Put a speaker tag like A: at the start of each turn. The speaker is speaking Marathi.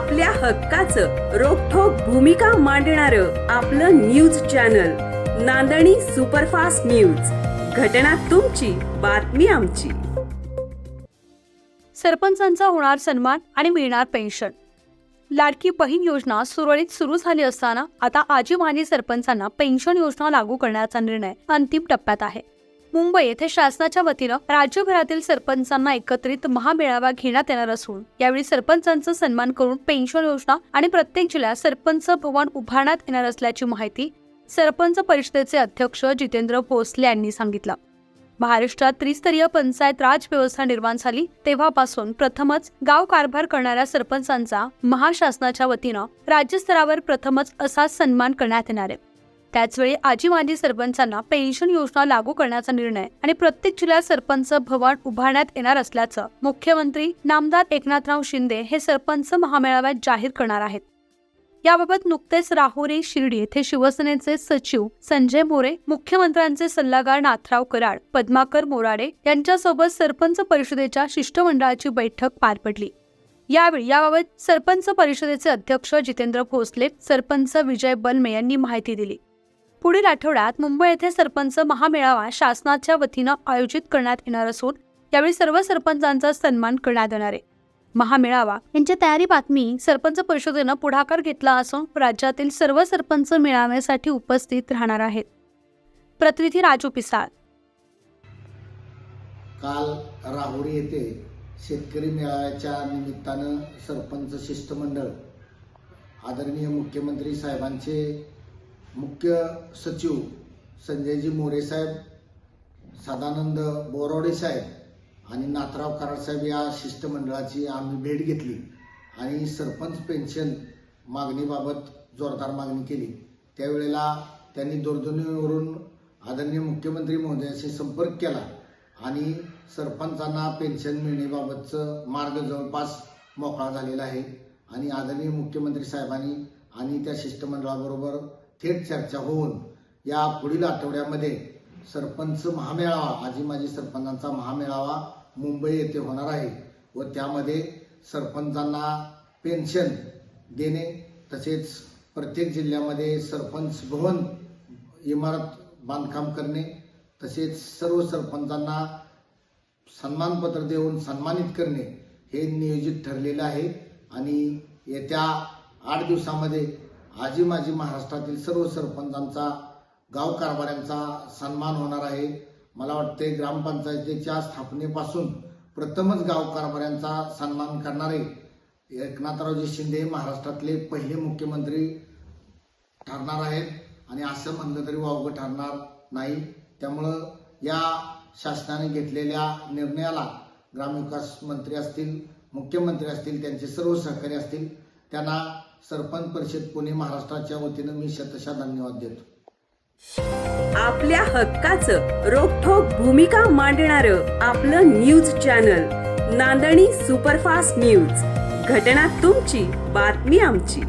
A: आपल्या हक्काचं रोखोक भूमिका मांडणार आपलं न्यूज चॅनल नांदणी सुपरफास्ट न्यूज. घटना तुमची बातमी आमची.
B: सरपंचांचा होणार सन्मान आणि मिळणार पेन्शन. लाडकी बहीण योजना सुरळीत सुरू झाली असताना आता आजी माजी सरपंचांना पेन्शन योजना लागू करण्याचा निर्णय अंतिम टप्प्यात आहे. मुंबई येथे शासनाच्या वतीनं राज्यभरातील सरपंचांना एकत्रित महामेळावा घेण्यात येणार असून यावेळी सरपंचांचा सन्मान करून पेन्शन योजना आणि प्रत्येक जिल्ह्यात सरपंच भवन उभारण्यात येणार असल्याची माहिती सरपंच परिषदेचे अध्यक्ष जितेंद्र भोसले यांनी सांगितलं. महाराष्ट्रात त्रिस्तरीय पंचायत राज व्यवस्था निर्माण झाली तेव्हापासून प्रथमच गाव कारभार करणाऱ्या सरपंचांचा महाशासनाच्या वतीनं राज्यस्तरावर प्रथमच असा सन्मान करण्यात येणार आहे. त्याचवेळी आजी माजी सरपंचांना पेन्शन योजना लागू करण्याचा निर्णय आणि प्रत्येक जिल्ह्यात सरपंच भवन उभारण्यात येणार असल्याचं मुख्यमंत्री नामदार एकनाथराव शिंदे हे सरपंच महामेळाव्यात जाहीर करणार आहेत. याबाबत नुकतेच राहुरी शिर्डी येथे शिवसेनेचे सचिव संजय मोरे मुख्यमंत्र्यांचे सल्लागार नाथराव कराड पद्माकर मोराडे यांच्यासोबत सरपंच परिषदेच्या शिष्टमंडळाची बैठक पार पडली. यावेळी याबाबत सरपंच परिषदेचे अध्यक्ष जितेंद्र भोसले सरपंच विजय बलमे यांनी माहिती दिली. पुढील आठवड्यात मुंबई येथे सरपंच महामेळावा शासनाच्या वतीनं आयोजित करण्यात येणार असून यावेळी सर्व सरपंचांचा सन्मान करण्यात येणार आहे. महामेळावा यांच्या तयारी बातमी सरपंच परिषदेनं पुढाकार घेतला असून राज्यातील सर्व सरपंच मेळाव्यासाठी उपस्थित राहणार आहेत. प्रतिनिधी राजू पिसाळ.
C: काल राहुरी येथे शेतकरी मेळाव्याच्या निमित्तानं सरपंच शिष्टमंडळ आदरणीय मुख्यमंत्री साहेबांचे मुख्य सचिव संजयजी मोरे साहेब सदानंद बोरावडे साहेब आणि नाथराव कराड साहेब या शिष्टमंडळाची आम्ही भेट घेतली आणि सरपंच पेन्शन मागणीबाबत जोरदार मागणी केली. त्यावेळेला त्यांनी दूरध्वनीवरून आदरणीय मुख्यमंत्री महोदयाशी संपर्क केला आणि सरपंचांना पेन्शन मिळण्याबाबतचं मार्ग जवळपास मोकळा झालेला आहे. आणि आदरणीय मुख्यमंत्री साहेबांनी आणि त्या शिष्टमंडळाबरोबर थेट चर्चा होऊन या पुढील आठवड्यामध्ये सरपंच महामेळावा आजी माजी सरपंचांचा महामेळावा मुंबई येथे होणार आहे व त्यामध्ये सरपंचांना पेन्शन देणे तसेच प्रत्येक जिल्ह्यामध्ये सरपंच भवन इमारत बांधकाम करणे तसेच सर्व सरपंचांना सन्मानपत्र देऊन सन्मानित करणे हे नियोजित ठरलेलं आहे आणि येत्या आठ दिवसामध्ये आजी माजी महाराष्ट्रातील सर्व सरपंचांचा गाव कारभाऱ्यांचा सन्मान होणार आहे. मला वाटते ग्रामपंचायतीच्या स्थापनेपासून प्रथमच गाव कारभाऱ्यांचा सन्मान करणारे एकनाथरावजी शिंदे महाराष्ट्रातले पहिले मुख्यमंत्री ठरणार आहेत. आणि असं म्हणलं तरी वावगं ठरणार नाही. त्यामुळं या शासनाने घेतलेल्या निर्णयाला ग्रामविकास मंत्री असतील मुख्यमंत्री असतील त्यांचे सर्व सहकारी असतील त्यांना सरपंच परिषद पुणे महाराष्ट्राच्या वतीनं मी शतशा धन्यवाद देतो.
A: आपल्या हक्काचं रोखोक भूमिका मांडणार आपलं न्यूज चॅनल नांदणी सुपरफास्ट न्यूज. घटना तुमची बातमी आमची.